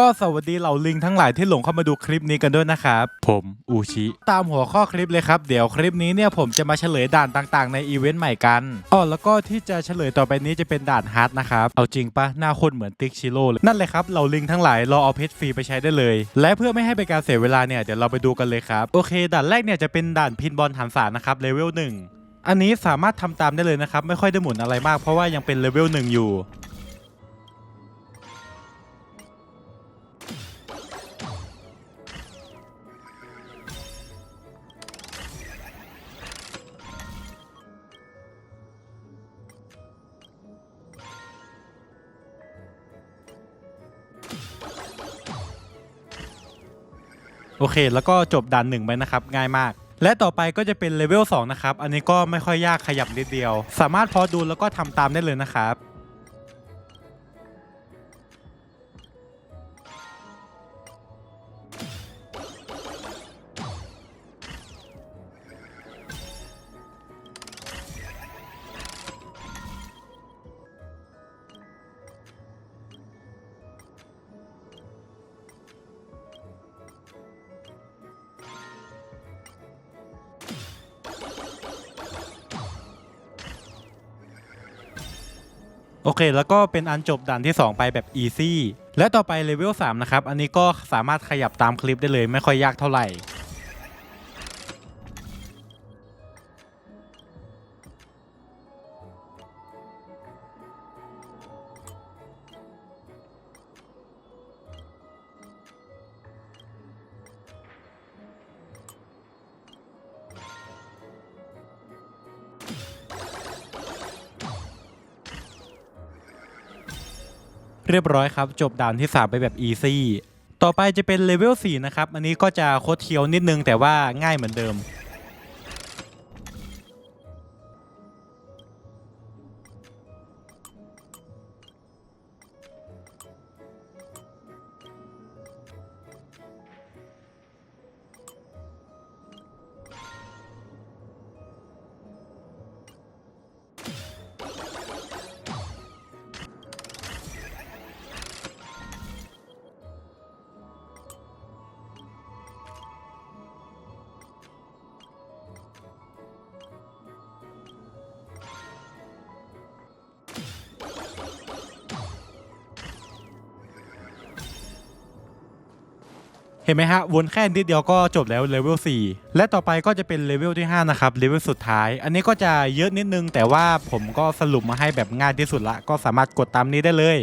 ก็สวัสดีเหล่าลิงทั้งหลายที่หลงเข้ามาดูคลิปนี้กันด้วยนะครับ ผมอูชิ ตามหัวข้อคลิปเลยครับ เดี๋ยวคลิปนี้เนี่ยผมจะมาเฉลยด่านต่างๆ ในอีเวนต์ใหม่กันอ๋อแล้วก็ที่จะเฉลยต่อไปนี้จะเป็นด่านฮาร์ดนะครับเอาจริงปะหน้าคนเหมือนติ๊กชิโร่เลยนั่นเลยครับเหล่าลิงทั้งหลายรอเอาเพชรฟรีไปใช้ได้เลย และเพื่อไม่ให้เป็นการเสียเวลาเนี่ยเดี๋ยวเราไปดูกันเลยครับโอเค ด่านแรกเนี่ยจะเป็นด่านพินบอลหันศานะครับเลเวลหนึ่งอันนี้สามารถทำตามได้เลยนะครับไม่ค่อยได้หมุนอะไรมากเพราะว่ายังเป็นเลเวลหนึ่งอยู่ โอเค แล้วก็จบด่านหนึ่งไปนะครับ ง่ายมาก และต่อไปก็จะเป็นเลเวล2นะครับ อันนี้ก็ไม่ค่อยยากขยับนิดเดียว สามารถพอดูแล้วก็ทำตามได้เลยนะครับ โอเค แล้วก็เป็นอันจบด่านที่ 2 ไปแบบอีซี่และต่อไปเลเวล3นะครับ อันนี้ก็สามารถขยับตามคลิปได้เลยไม่ค่อยยากเท่าไหร่ เรียบร้อยครับ จบด่านที่ 3 ไปแบบอีซี่ต่อไปจะเป็นเลเวล4นะครับ อันนี้ก็จะโคตรเคียวนิดนึงแต่ว่าง่ายเหมือนเดิม เห็นไหมฮะ วนแค่นิดเดียวก็จบแล้วเลเวล4และต่อไปก็จะเป็นเลเวลที่ 5 นะครับ เลเวลสุดท้าย อันนี้ก็จะเยอะนิดนึง แต่ว่าผมก็สรุปมาให้แบบง่ายที่สุดละ ก็สามารถกดตามนี้ได้เลย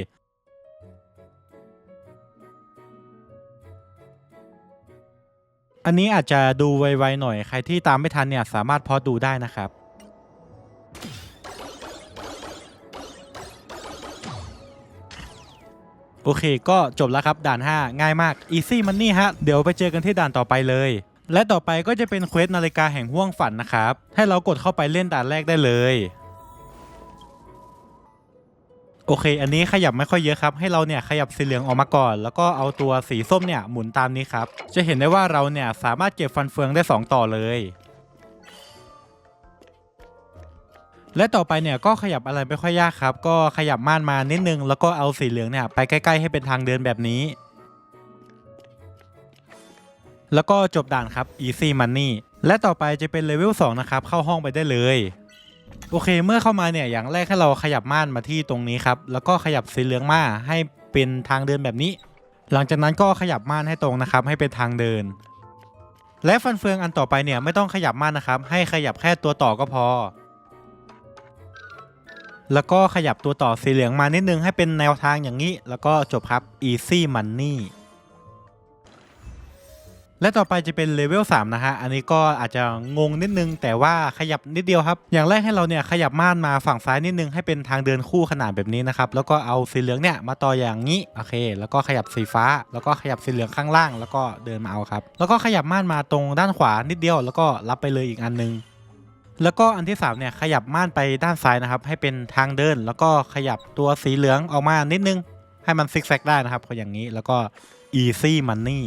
อันนี้อาจจะดูไวๆหน่อยใครที่ตามไม่ทันเนี่ยสามารถพอดูได้นะครับ โอเค ก็จบแล้วครับด่าน 5 ง่ายมาก Easy Money ฮะ เดี๋ยวไปเจอกันที่ด่านต่อไปเลย และต่อไปก็จะเป็นเควสนาฬิกาแห่งห่วงฝันนะครับ ให้เรากดเข้าไปเล่นด่านแรกได้เลย โอเค อันนี้ขยับไม่ค่อยเยอะครับ ให้เราเนี่ยขยับสีเหลืองออกมาก่อน แล้วก็เอาตัวสีส้มเนี่ยหมุนตามนี้ครับ จะเห็นได้ว่าเราเนี่ยสามารถเก็บฟันเฟืองได้ 2 ต่อเลย และต่อไปเนี่ยก็ขยับอะไรไม่ค่อยยากครับ ก็ขยับม่านมานิดนึง แล้วก็เอาสีเหลืองเนี่ยไปใกล้ๆให้เป็นทางเดินแบบนี้ แล้วก็จบด่านครับ easy money และต่อไปจะเป็นเลเวล2นะครับ เข้าห้องไปได้เลย โอเคเมื่อเข้ามาเนี่ยอย่างแรกให้เราขยับม่านมาที่ตรงนี้ครับ แล้วก็ขยับสีเหลืองมาให้เป็นทางเดินแบบนี้ หลังจากนั้นก็ขยับม่านให้ตรงนะครับ ให้เป็นทางเดิน และฟันเฟืองอันต่อไปเนี่ยไม่ต้องขยับม่านนะครับ ให้ขยับแค่ตัวต่อก็พอ แล้วก็ขยับตัวต่อสีเหลืองมานิดนึงให้เป็นแนวทางอย่างนี้ แล้วก็จบครับ easy money และต่อไปจะเป็นเลเวล3นะฮะ อันนี้ก็อาจจะงงนิดนึง แต่ว่าขยับนิดเดียวครับ อย่างแรกให้เราเนี่ยขยับม่านมาฝั่งซ้ายนิดนึงให้เป็นทางเดินคู่ขนาดแบบนี้นะครับ แล้วก็เอาสีเหลืองเนี่ยมาต่ออย่างนี้ โอเค แล้วก็ขยับสีฟ้า แล้วก็ขยับสีเหลืองข้างล่าง แล้วก็เดินมาเอาครับ แล้วก็ขยับม่านมาตรงด้านขวานิดเดียว แล้วก็รับไปเลยอีกอันนึง แล้วก็อันที่3เนี่ยขยับม่านไปด้านซ้ายนะครับ ให้เป็นทางเดิน แล้วก็ขยับตัวสีเหลืองออกมานิดนึง ให้มันซิกแซกได้นะครับก็อย่างนี้แล้วก็ easy money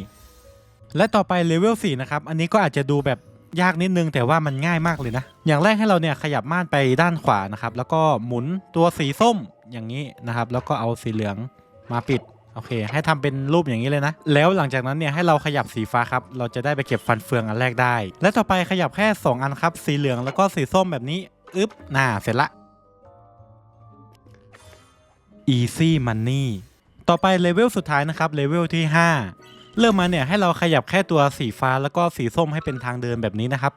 และต่อไปเลเวล4นะครับ อันนี้ก็อาจจะดูแบบยากนิดนึงแต่ว่ามันง่ายมากเลยนะ อย่างแรกให้เราเนี่ยขยับม่านไปด้านขวานะครับ แล้วก็หมุนตัวสีส้มอย่างนี้นะครับ แล้วก็เอาสีเหลืองมาปิด โอเค ให้ทำเป็นรูปอย่างนี้เลยนะ แล้วหลังจากนั้นเนี่ยให้เราขยับสีฟ้าครับ เราจะได้ไปเก็บฟันเฟืองอันแรกได้ และต่อไปขยับแค่ 2 อันครับ สีเหลืองแล้วก็สีส้มแบบนี้ อึ๊บน่า เสร็จละ easy money ต่อไปเลเวลสุดท้ายนะครับ เลเวลที่ 5 เริ่มมาเนี่ยให้เราขยับแค่ตัวสีฟ้าแล้วก็สีส้มให้เป็นทางเดินแบบนี้นะครับ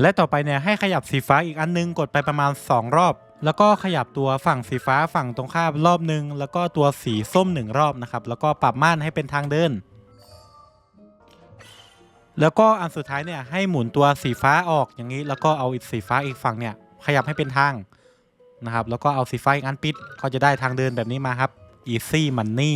และต่อไปเนี่ยให้ขยับสีฟ้าอีกอันนึงกดไปประมาณ 2 รอบ แล้วก็ขยับตัวฝั่งสีฟ้าฝั่งตรงข้ามรอบหนึ่งแล้วก็ตัวสีส้มหนึ่งรอบนะครับ แล้วก็ปรับม่านให้เป็นทางเดิน แล้วก็อันสุดท้ายเนี่ยให้หมุนตัวสีฟ้าออกอย่างนี้ แล้วก็เอาอีกสีฟ้าอีกฝั่งเนี่ยขยับให้เป็นทางนะครับ แล้วก็เอาสีฟ้าอีกอันปิดก็จะได้ทางเดินแบบนี้มาครับ easy money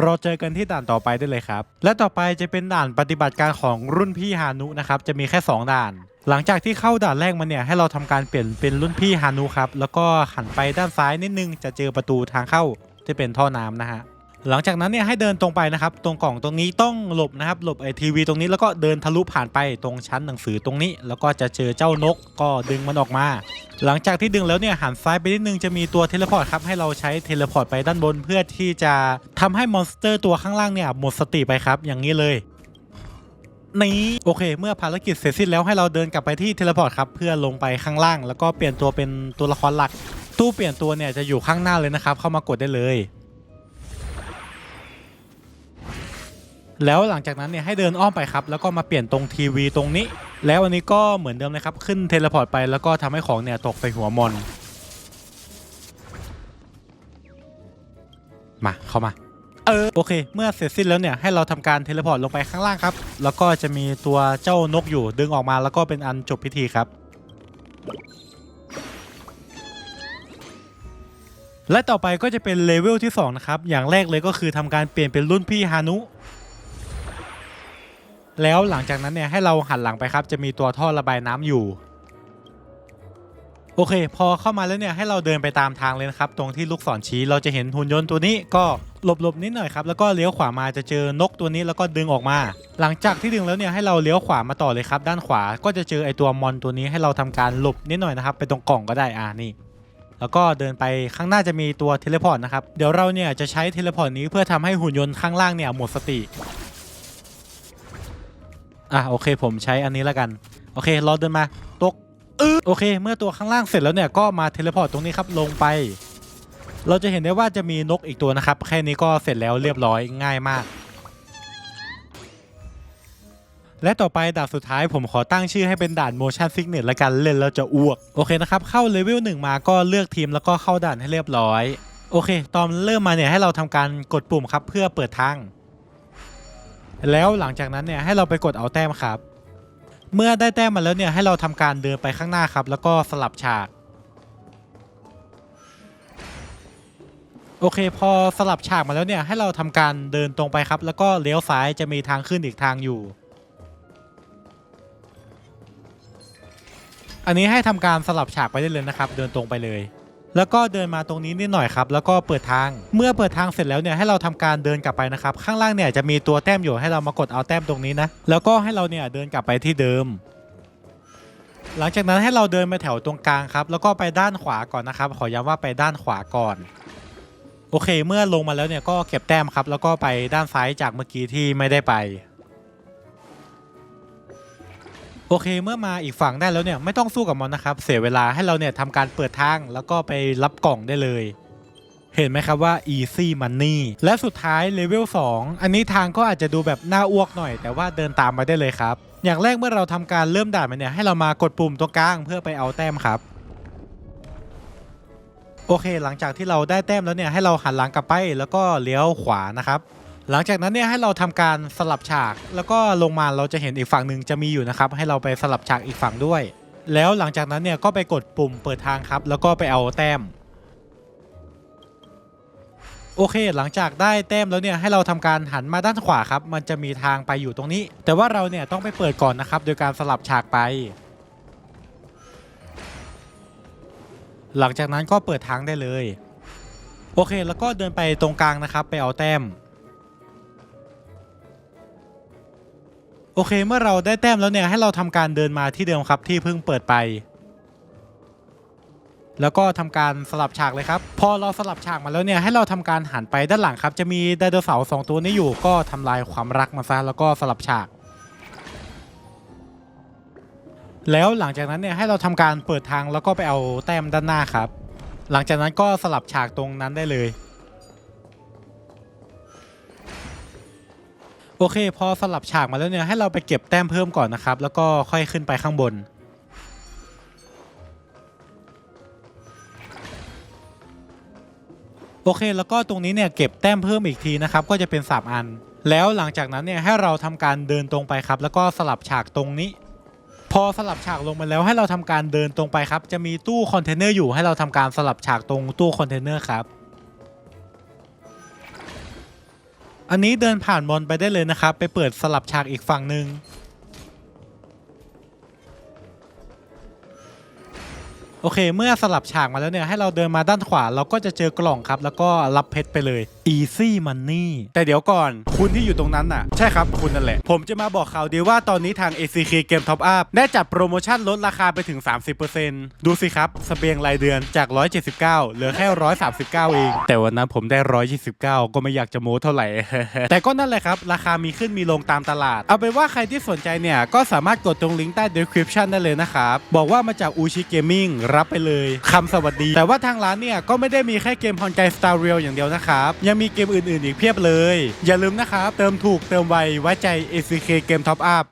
เราเจอกันที่ด่านต่อไปได้เลยครับ และต่อไปจะเป็นด่านปฏิบัติการของรุ่นพี่ฮานุนะครับ จะมีแค่ 2 ด่าน หลังจากที่เข้าด่านแรกมาเนี่ยให้เราทำการเปลี่ยนเป็นรุ่นพี่ฮานุครับแล้วก็หันไปด้านซ้ายนิดนึงจะเจอประตูทางเข้าที่เป็นท่อน้ำนะฮะหลังจากนั้นเนี่ยให้เดินตรงไปนะครับ ตรงกล่องตรงนี้ต้องหลบนะครับหลบไอทีวีตรงนี้แล้วก็เดินทะลุผ่านไปตรงชั้นหนังสือตรงนี้ แล้วก็จะเจอเจ้านกก็ดึงมันออกมา หลังจากที่ดึงแล้วเนี่ยหันซ้ายไปนิดนึงจะมีตัวเทเลพอร์ตครับให้เราใช้เทเลพอร์ตไปด้านบนเพื่อที่จะทำให้มอนสเตอร์ตัวข้างล่างเนี่ยหมดสติไปครับอย่างนี้เลย นี่โอเค เมื่อภารกิจเสร็จสิ้นแล้วให้เราเดินกลับไปที่เทเลพอร์ตครับ เพื่อลงไปข้างล่าง แล้วก็เปลี่ยนตัวเป็นตัวละครหลัก ตู้เปลี่ยนตัวเนี่ยจะอยู่ข้างหน้าเลยนะครับ เข้ามากดได้เลย แล้วหลังจากนั้นเนี่ยให้เดินอ้อมไปครับ แล้วก็มาเปลี่ยนตรงทีวีตรงนี้ แล้วอันนี้ก็เหมือนเดิมเลยครับขึ้นเทเลพอร์ตไปแล้วก็ทำให้ของเนี่ยตกใส่หัวมอนมาเข้ามา เออโอเค เมื่อเสร็จสิ้นแล้วเนี่ยให้เราทำการเทเลพอร์ตลงไปข้างล่างครับ แล้วก็จะมีตัวเจ้านกอยู่ดึงออกมาแล้วก็เป็นอันจบพิธีครับและต่อไปก็จะเป็นเลเวลที่ 2 นะครับ อย่างแรกเลยก็คือทำการเปลี่ยนเป็นรุ่นพี่ฮานุ แล้วหลังจากนั้นเนี่ยให้เราหันหลังไปครับ จะมีตัวท่อระบายน้ำอยู่ โอเค พอเข้ามาแล้วเนี่ยให้เราเดินไปตามทางเลยนะครับ ตรงที่ลูกศรชี้เราจะเห็นหุ่นยนต์ตัวนี้ก็ หลบๆนิดหน่อยครับแล้วก็เลี้ยวขวามาจะเจอนกตัวนี้แล้วก็ดึงออกมา หลังจากที่ดึงแล้วเนี่ยให้เราเลี้ยวขวามาต่อเลยครับ ด้านขวาก็จะเจอไอตัวมอนตัวนี้ให้เราทำการหลบนิดหน่อยนะครับไปตรงกล่องก็ได้อ่านี่แล้วก็เดินไปข้างหน้าจะมีตัวเทเลพอร์ตนะครับ เดี๋ยวเราเนี่ยจะใช้เทเลพอร์ตนี้เพื่อทำให้หุ่นยนต์ข้างล่างเนี่ยหมดสติ อะโอเคผมใช้อันนี้แล้วกัน โอเครอเดินมาตกเออโอเค เมื่อตัวข้างล่างเสร็จแล้วเนี่ยก็มาเทเลพอร์ตตรงนี้ครับลงไป เราจะเห็นได้ว่าจะมีนกอีกตัวนะครับ แค่นี้ก็เสร็จแล้วเรียบร้อยง่ายมาก และต่อไปด่านสุดท้ายผมขอตั้งชื่อให้เป็นด่าน motion sickness ละกันเล่นแล้วจะอ้วก โอเคนะครับ เข้าเลเวลหนึ่งมาก็เลือกทีมแล้วก็เข้าด่านให้เรียบร้อย โอเค ตอนเริ่มมาเนี่ยให้เราทำการกดปุ่มครับเพื่อเปิดทางแล้วหลังจากนั้นเนี่ยให้เราไปกดเอาแต้มครับ เมื่อได้แต้มมาแล้วเนี่ยให้เราทำการเดินไปข้างหน้าครับ แล้วก็สลับฉาก โอเค พอสลับฉากมาแล้วเนี่ย ให้เราทำการเดินตรงไปครับ แล้วก็เลี้ยวซ้ายจะมีทางขึ้นอีกทางอยู่ อันนี้ให้ทำการสลับฉากไปได้เลยนะครับ เดินตรงไปเลย แล้วก็เดินมาตรงนี้นิดหน่อยครับ แล้วก็เปิดทาง เมื่อเปิดทางเสร็จแล้วเนี่ยให้เราทำการเดินกลับไปนะครับ ข้างล่างเนี่ยจะมีตัวแต้มอยู่ให้เรามากดเอาแต้มตรงนี้นะ แล้วก็ให้เราเนี่ยเดินกลับไปที่เดิมหลังจากนั้นให้เราเดินมาแถวตรงกลางครับ แล้วก็ไปด้านขวาก่อนนะครับ ขอย้ำว่าไปด้านขวาก่อน โอเค เมื่อลงมาแล้วเนี่ยก็เก็บแต้มครับ แล้วก็ไปด้านซ้ายจากเมื่อกี้ที่ไม่ได้ไป โอเค เมื่อมาอีกฝั่งได้แล้วเนี่ยไม่ต้องสู้กับมอนนะครับ เสียเวลาให้เราเนี่ยทำการเปิดทางแล้วก็ไปรับกล่องได้เลย เห็นไหมครับว่า easy money และสุดท้ายเลเวล2อันนี้ทางก็อาจจะดูแบบน่าอ้วกหน่อย แต่ว่าเดินตามมาได้เลยครับ อย่างแรกเมื่อเราทำการเริ่มด่านมาเนี่ยให้เรามากดปุ่มตรงกลางเพื่อไปเอาแต้มครับ โอเค หลังจากที่เราได้แต้มแล้วเนี่ยให้เราหันหลังกลับไปแล้วก็เลี้ยวขวานะครับหลังจากนั้นเนี่ยให้เราทำการสลับฉาก แล้วก็ลงมาเราจะเห็นอีกฝั่งหนึ่งจะมีอยู่นะครับ ให้เราไปสลับฉากอีกฝั่งด้วย แล้วหลังจากนั้นเนี่ยก็ไปกดปุ่มเปิดทางครับ แล้วก็ไปเอาแต้ม โอเค หลังจากได้แต้มแล้วเนี่ยให้เราทำการหันมาด้านขวาครับ มันจะมีทางไปอยู่ตรงนี้ แต่ว่าเราเนี่ยต้องไปเปิดก่อนนะครับ โดยการสลับฉากไป หลังจากนั้นก็เปิดทางได้เลย โอเคแล้วก็เดินไปตรงกลางนะครับไปเอาแต้ม โอเคเมื่อเราได้แต้มแล้วเนี่ยให้เราทำการเดินมาที่เดิมครับที่เพิ่งเปิดไป แล้วก็ทำการสลับฉากเลยครับ พอเราสลับฉากมาแล้วเนี่ยให้เราทำการหันไปด้านหลังครับ จะมีไดโนเสาร์สองตัวนี้อยู่ก็ทำลายความรักมาซะแล้วก็สลับฉาก แล้วหลังจากนั้นเนี่ยให้เราทำการเปิดทางแล้วก็ไปเอาแต้มด้านหน้าครับ หลังจากนั้นก็สลับฉากตรงนั้นได้เลย โอเค พอสลับฉากมาแล้วเนี่ยให้เราไปเก็บแต้มเพิ่มก่อนนะครับ แล้วก็ค่อยขึ้นไปข้างบนโอเค แล้วก็ตรงนี้เนี่ยเก็บแต้มเพิ่มอีกทีนะครับ ก็จะเป็น 3 อัน แล้วหลังจากนั้นเนี่ยให้เราทำการเดินตรงไปครับ แล้วก็สลับฉากตรงนี้ พอสลับฉากลงมาแล้วให้เราทำการเดินตรงไปครับ จะมีตู้คอนเทนเนอร์อยู่ให้เราทำการสลับฉากตรงตู้คอนเทนเนอร์ครับ อันนี้เดินผ่านมอนไปได้เลยนะครับ ไปเปิดสลับฉากอีกฝั่งหนึ่ง โอเค เมื่อสลับฉากมาแล้วเนี่ยให้เราเดินมาด้านขวาเราก็จะเจอกล่องครับ แล้วก็รับเพชรไปเลย Easy Money แต่เดี๋ยวก่อนคุณที่อยู่ตรงนั้นน่ะ ใช่ครับคุณนั่นแหละ ผมจะมาบอกข่าวดีว่าตอนนี้ทาง ACK Game Top Up ได้จัดโปรโมชั่นลดราคาไปถึง 30%ดูสิครับสเสบียงรายเดือนจาก 179 เหลือแค่ 139 เอง แต่วันนั้นผมได้ 129 ก็ไม่อยากจะโม้เท่าไหร่ แต่ก็นั่นแหละครับ ราคามีขึ้นมีลงตามตลาด เอาเป็นว่าใครที่สนใจเนี่ยก็สามารถกดตรงลิงก์ใต้ description ได้เลยนะครับบอกว่ามาจากอูชิเกมมิ่งรับไปเลยคำสวัสดี แต่ว่าทางร้านเนี่ยก็ไม่ได้มีแค่เกมฮอนไกสตาร์เรียลอย่างเดียวนะครับ ยังมีเกมอื่นๆ อีกเพียบเลย อย่าลืมนะครับ เติมถูกเติมไวไว้ใจ ACK Game Top Up